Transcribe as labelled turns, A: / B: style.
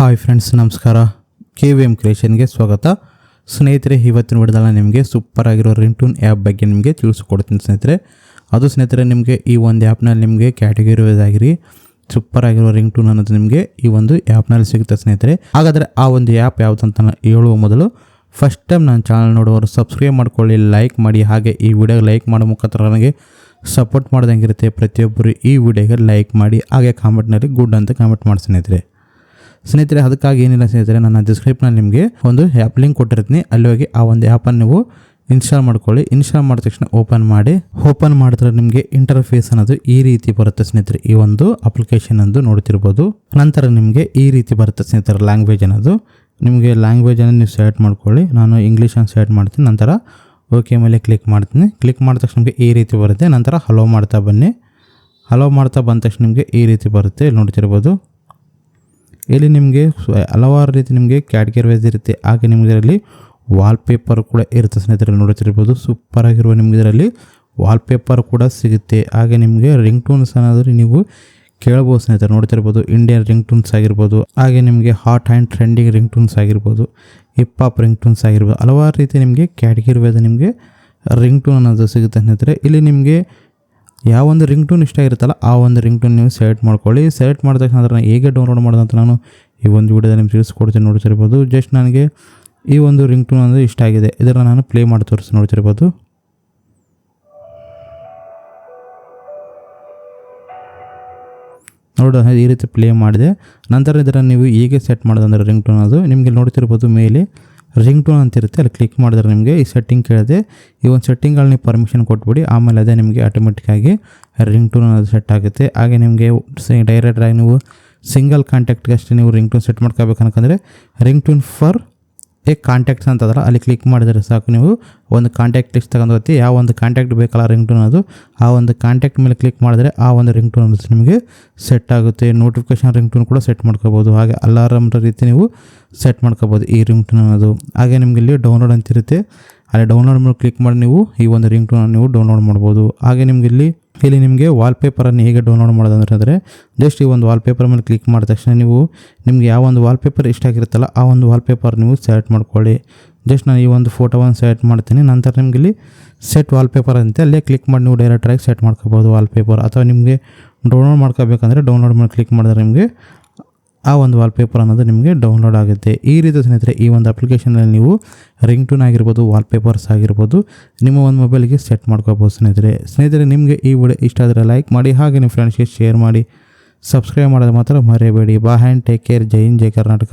A: Hi friends ನಮಸ್ಕಾರ. K V M ಕ್ರಿಯೇಷನ್ಗೆ ಸ್ವಾಗತ. ಸ್ನೇಹಿತರೆ, ಇವತ್ತಿನ ವಿಡಿಯೋದಲ್ಲಿ ನಿಮಗೆ ಸೂಪರ್ ಆಗಿರೋ ರಿಂಗ್ಟೂನ್ ಆ್ಯಪ್ ಬಗ್ಗೆ ನಿಮಗೆ ತಿಳಿಸ್ಕೊಡ್ತೀನಿ ಸ್ನೇಹಿತರೆ. ಅದು ಸ್ನೇಹಿತರೆ, ನಿಮಗೆ ಈ ಒಂದು ಆ್ಯಪ್ನಲ್ಲಿ ನಿಮಗೆ ಕ್ಯಾಟಗರಿ ಆಗಿರಿ ಸೂಪರ್ ಆಗಿರೋ ರಿಂಗ್ ಟೂನ್ ಅನ್ನೋದು ನಿಮಗೆ ಈ ಒಂದು ಆ್ಯಪ್ನಲ್ಲಿ ಸಿಗುತ್ತೆ ಸ್ನೇಹಿತರೆ. ಹಾಗಾದರೆ ಆ ಒಂದು ಆ್ಯಪ್ ಅಂತ ಹೇಳುವ ಮೊದಲು ಫಸ್ಟ್ ಟೈಮ್ ನನ್ನ ಚಾನಲ್ ನೋಡುವವರು ಸಬ್ಸ್ಕ್ರೈಬ್ ಮಾಡ್ಕೊಳ್ಳಿ ಲೈಕ್ ಮಾಡಿ, ಹಾಗೆ ಈ ವಿಡಿಯೋಗೆ ಲೈಕ್ ಮಾಡೋ ಮುಖಾಂತರ ನನಗೆ ಸಪೋರ್ಟ್ ಮಾಡ್ದಂಗಿರುತ್ತೆ ಪ್ರತಿಯೊಬ್ಬರು ಈ ವಿಡಿಯೋಗೆ ಲೈಕ್ ಮಾಡಿ, ಹಾಗೆ ಕಾಮೆಂಟ್ನಲ್ಲಿ ಗುಡ್ ಅಂತ ಕಾಮೆಂಟ್ ಮಾಡಿ ಸ್ನೇಹಿತರೆ. ಸ್ನೇಹಿತರೆ, ಅದಕ್ಕಾಗಿ ಏನಿಲ್ಲ ಸ್ನೇಹಿತರೆ ನನ್ನ ಡಿಸ್ಕ್ರಿಪ್ನಲ್ಲಿ ನಿಮಗೆ ಒಂದು ಆ್ಯಪ್ ಲಿಂಕ್ ಕೊಟ್ಟಿರ್ತೀನಿ. ಅಲ್ಲಿ ಹೋಗಿ ಆ ಒಂದು ಆ್ಯಪನ್ನು ನೀವು ಇನ್ಸ್ಟಾಲ್ ಮಾಡ್ಕೊಳ್ಳಿ. ಇನ್ಸ್ಟಾಲ್ ಮಾಡಿದ ತಕ್ಷಣ ಓಪನ್ ಮಾಡಿ. ಓಪನ್ ಮಾಡಿದ್ರೆ ನಿಮಗೆ ಇಂಟರ್ಫೇಸ್ ಅನ್ನೋದು ಈ ರೀತಿ ಬರುತ್ತೆ ಸ್ನೇಹಿತರೆ. ಈ ಒಂದು ಅಪ್ಲಿಕೇಶನ್ ಅಂದು ನೋಡ್ತಿರ್ಬೋದು. ನಂತರ ನಿಮಗೆ ಈ ರೀತಿ ಬರುತ್ತೆ ಸ್ನೇಹಿತರೆ ಲ್ಯಾಂಗ್ವೇಜ್ ಅನ್ನೋದು. ನಿಮಗೆ ಲ್ಯಾಂಗ್ವೇಜನ್ನು ನೀವು ಸೆಲೆಕ್ಟ್ ಮಾಡ್ಕೊಳ್ಳಿ. ನಾನು ಇಂಗ್ಲೀಷನ್ನು ಸೆಲೆಕ್ಟ್ ಮಾಡ್ತೀನಿ. ನಂತರ ಓಕೆ ಮೇಲೆ ಕ್ಲಿಕ್ ಮಾಡ್ತೀನಿ. ಕ್ಲಿಕ್ ಮಾಡಿದ ತಕ್ಷಣ ನಿಮಗೆ ಈ ರೀತಿ ಬರುತ್ತೆ. ನಂತರ ಹಲೋ ಮಾಡ್ತಾ ಬನ್ನಿ. ಹಲೋ ಮಾಡ್ತಾ ಬಂದ ತಕ್ಷಣ ನಿಮಗೆ ಈ ರೀತಿ ಬರುತ್ತೆ. ಇಲ್ಲಿ ನೋಡ್ತಿರ್ಬೋದು. ಇಲ್ಲಿ ನಿಮಗೆ ಹಲವಾರು ರೀತಿ ನಿಮಗೆ ಕ್ಯಾಟ್ಗೇರ್ ವೈಸ್ ಇರುತ್ತೆ. ಹಾಗೆ ನಿಮಗೆ ಇದರಲ್ಲಿ ವಾಲ್ಪೇಪರ್ ಕೂಡ ಇರುತ್ತೆ ಸ್ನೇಹಿತರೆ ನೋಡುತ್ತಿರ್ಬೋದು ಸೂಪರ್ ಆಗಿರುವ ನಿಮ್ಗೆ ಇದರಲ್ಲಿ ವಾಲ್ಪೇಪರ್ ಕೂಡ ಸಿಗುತ್ತೆ. ಹಾಗೆ ನಿಮಗೆ ರಿಂಗ್ ಟೂನ್ಸ್ ಅನ್ನೋದ್ರೆ ನೀವು ಕೇಳ್ಬೋದು ಸ್ನೇಹಿತರೆ, ನೋಡ್ತಿರ್ಬೋದು. ಇಂಡಿಯನ್ ರಿಂಗ್ ಟೂನ್ಸ್ ಆಗಿರ್ಬೋದು. ಹಾಗೆ ನಿಮಗೆ hot and trending ring tunes ಆಗಿರ್ಬೋದು. ಹಿಪ್ ಹಾಪ್ ರಿಂಗ್ ಟೂನ್ಸ್ ಆಗಿರ್ಬೋದು. ಹಲವಾರು ರೀತಿ ನಿಮಗೆ ಕ್ಯಾಟಗರಿ ವೈಸ್ ನಿಮಗೆ ರಿಂಗ್ ಟೂನ್ ಅನ್ನೋದು ಸಿಗುತ್ತೆ ಸ್ನೇಹಿತರೆ. ಇಲ್ಲಿ ನಿಮಗೆ ಯಾವ ಒಂದು ರಿಂಗ್ ಟೂನ್ ಇಷ್ಟ ಇರುತ್ತಲ್ಲ ಆ ಒಂದು ರಿಂಗ್ ಟೂನ್ ನೀವು ಸೆಲೆಕ್ಟ್ ಮಾಡ್ಕೊಳ್ಳಿ. ಸೆಲೆಕ್ಟ್ ಮಾಡಿದ ತಕ್ಷಣ ಅದನ್ನು ಹೇಗೆ ಡೌನ್ಲೋಡ್ ಮಾಡೋದಂತ ನಾನು ಈ ಒಂದು ವಿಡಿಯೋದಲ್ಲಿ ನಿಮ್ಗೆ ತಿಳಿಸ್ಕೊಡ್ತೀನಿ ನೋಡ್ತಿರ್ಬೋದು. ಜಸ್ಟ್ ನನಗೆ ಈ ಒಂದು ರಿಂಗ್ ಟೂನ್ ಅಂದರೆ ಇಷ್ಟ ಆಗಿದೆ. ಇದನ್ನು ನಾನು ಪ್ಲೇ ಮಾಡಿ ತೋರಿಸಿ ನೋಡ್ತಿರ್ಬೋದು. ನೋಡೋಣ ಈ ರೀತಿ ಪ್ಲೇ ಮಾಡಿದೆ. ನಂತರ ಇದನ್ನು ನೀವು ಹೇಗೆ ಸೆಟ್ ಮಾಡೋದಂದ್ರೆ ರಿಂಗ್ ಟೋನ್ ಅದು ನಿಮಗೆ ನೋಡ್ತಿರ್ಬೋದು ಮೇಲೆ. ರಿಂಗ್ ಟೋನ್ ಅಂತ ಇರುತ್ತೆ ಅಲ್ಲಿ ಕ್ಲಿಕ್ ಮಾಡಿದ್ರೆ ನಿಮಗೆ ಈ ಸೆಟ್ಟಿಂಗ್ ಕೇಳಿದೆ, ಈ ಒಂದು ಸೆಟ್ಟಿಂಗಲ್ಲಿ ನೀವು ಪರ್ಮಿಷನ್ ಕೊಟ್ಬಿಡಿ, ಆಮೇಲೆ ಅದೇ ನಿಮಗೆ ಆಟೋಮೆಟಿಕ್ಕಾಗಿ ರಿಂಗ್ ಟೋನ್ ಅನ್ನೋದು ಸೆಟ್ ಆಗುತ್ತೆ. ಹಾಗೆ ನಿಮಗೆ ಡೈರೆಕ್ಟಾಗಿ ನೀವು ಸಿಂಗಲ್ ಕಾಂಟ್ಯಾಕ್ಟ್ಗೆ ಅಷ್ಟೇ ನೀವು ರಿಂಗ್ ಟೋನ್ ಸೆಟ್ ಮಾಡ್ಕೋಬೇಕು ಅನ್ಕಂದ್ರೆ ring tone for a contacts ಅಂತಂದ್ರೆ ಅಲ್ಲಿ ಕ್ಲಿಕ್ ಮಾಡಿದರೆ ಸಾಕು ನೀವು. ಒಂದು ಕಾಂಟ್ಯಾಕ್ಟ್ ಲಿಸ್ಟ್ ತಗೊಂಡು ಯಾವ ಒಂದು ಕಾಂಟ್ಯಾಕ್ಟ್ ಬೇಕಲ್ಲ ರಿಂಗ್ ಟೂನ್ ಅದು, ಆ ಒಂದು ಕಾಂಟ್ಯಾಕ್ಟ್ ಮೇಲೆ ಕ್ಲಿಕ್ ಮಾಡಿದರೆ ಆ ಒಂದು ರಿಂಗ್ ಟೂನ್ ನಿಮಗೆ ಸೆಟ್ ಆಗುತ್ತೆ. ನೋಟಿಫಿಕೇಶನ್ ರಿಂಗ್ ಟೂನ್ ಕೂಡ ಸೆಟ್ ಮಾಡ್ಕೋಬೋದು. ಹಾಗೆ ಅಲಾರಮ್ ರೀತಿ ನೀವು ಸೆಟ್ ಮಾಡ್ಕೋಬೋದು ಈ ರಿಂಗ್ ಟೂನ್ ಅನ್ನೋದು. ಹಾಗೆ ನಿಮಗೆ ಇಲ್ಲಿ ಡೌನ್ಲೋಡ್ ಅಂತಿರುತ್ತೆ ಅಲ್ಲಿ ಡೌನ್ಲೋಡ್ ಮೇಲೆ ಕ್ಲಿಕ್ ಮಾಡಿ ನೀವು ಈ ಒಂದು ರಿಂಗ್ ಟೂನ್ ನೀವು ಡೌನ್ಲೋಡ್ ಮಾಡ್ಬೋದು. ಹಾಗೆ ನಿಮಗೆ ಇಲ್ಲಿ ಇಲ್ಲಿ ನಿಮಗೆ ವಾಲ್ಪೇಪರನ್ನು ಹೇಗೆ ಡೌನ್ಲೋಡ್ ಮಾಡೋದು ಅಂದರೆ ಜಸ್ಟ್ ಈ ಒಂದು ವಾಲ್ಪೇಪರ್ ಮೇಲೆ ಕ್ಲಿಕ್ ಮಾಡಿದ ತಕ್ಷಣ ನೀವು ನಿಮಗೆ ಯಾವ ಒಂದು ವಾಲ್ಪೇಪರ್ ಇಷ್ಟ ಆಗಿರುತ್ತಲ್ಲ ಆ ಒಂದು ವಾಲ್ಪೇಪರ್ ನೀವು ಸೆಲೆಕ್ಟ್ ಮಾಡ್ಕೊಳ್ಳಿ. ಜಸ್ಟ್ ನಾನು ಈ ಒಂದು ಫೋಟೋವನ್ನು ಸೆಲೆಕ್ಟ್ ಮಾಡ್ತೀನಿ. ನಂತರ ನಿಮಗೆ ಇಲ್ಲಿ ಸೆಟ್ ವಾಲ್ಪೇಪರ್ ಅಂತೆ, ಅಲ್ಲೇ ಕ್ಲಿಕ್ ಮಾಡಿ ನೀವು ಡೈರೆಕ್ಟಾಗಿ ಸೆಟ್ ಮಾಡ್ಕೋಬೋದು ವಾಲ್ಪೇಪರ್ ಅಥವಾ ನಿಮಗೆ ಡೌನ್ಲೋಡ್ ಮಾಡ್ಕೋಬೇಕಂದ್ರೆ ಡೌನ್ಲೋಡ್ ಮೇಲೆ ಕ್ಲಿಕ್ ಮಾಡಿದ್ರೆ ನಿಮಗೆ ಆ ಒಂದು ವಾಲ್ಪೇಪರ್ ಅನ್ನೋದು ನಿಮಗೆ ಡೌನ್ಲೋಡ್ ಆಗುತ್ತೆ. ಈ ರೀತಿ ಸ್ನೇಹಿತರೆ, ಈ ಒಂದು ಅಪ್ಲಿಕೇಶನಲ್ಲಿ ನೀವು ರಿಂಗ್ ಟೂನ್ ಆಗಿರ್ಬೋದು ವಾಲ್ಪೇಪರ್ಸ್ ಆಗಿರ್ಬೋದು, ನಿಮ್ಮ ಒಂದು ಮೊಬೈಲ್ಗೆ ಸೆಟ್ ಮಾಡ್ಕೋಬೋದು ಸ್ನೇಹಿತರೆ. ಸ್ನೇಹಿತರೆ, ನಿಮಗೆ ಈ ವಿಡಿಯೋ ಇಷ್ಟ ಆದರೆ ಲೈಕ್ ಮಾಡಿ, ಹಾಗೆ ನಿಮ್ಮ ಫ್ರೆಂಡ್ಸ್ಗೆ ಶೇರ್ ಮಾಡಿ ಸಬ್ಸ್ಕ್ರೈಬ್ ಮಾಡೋದು ಮಾತ್ರ ಮರೆಯಬೇಡಿ. ಬಾ ಹ್ಯಾಂಡ್ ಟೇಕ್ ಕೇರ್ ಜೈ ಹಿಂದ್, ಜೈ ಕರ್ನಾಟಕ.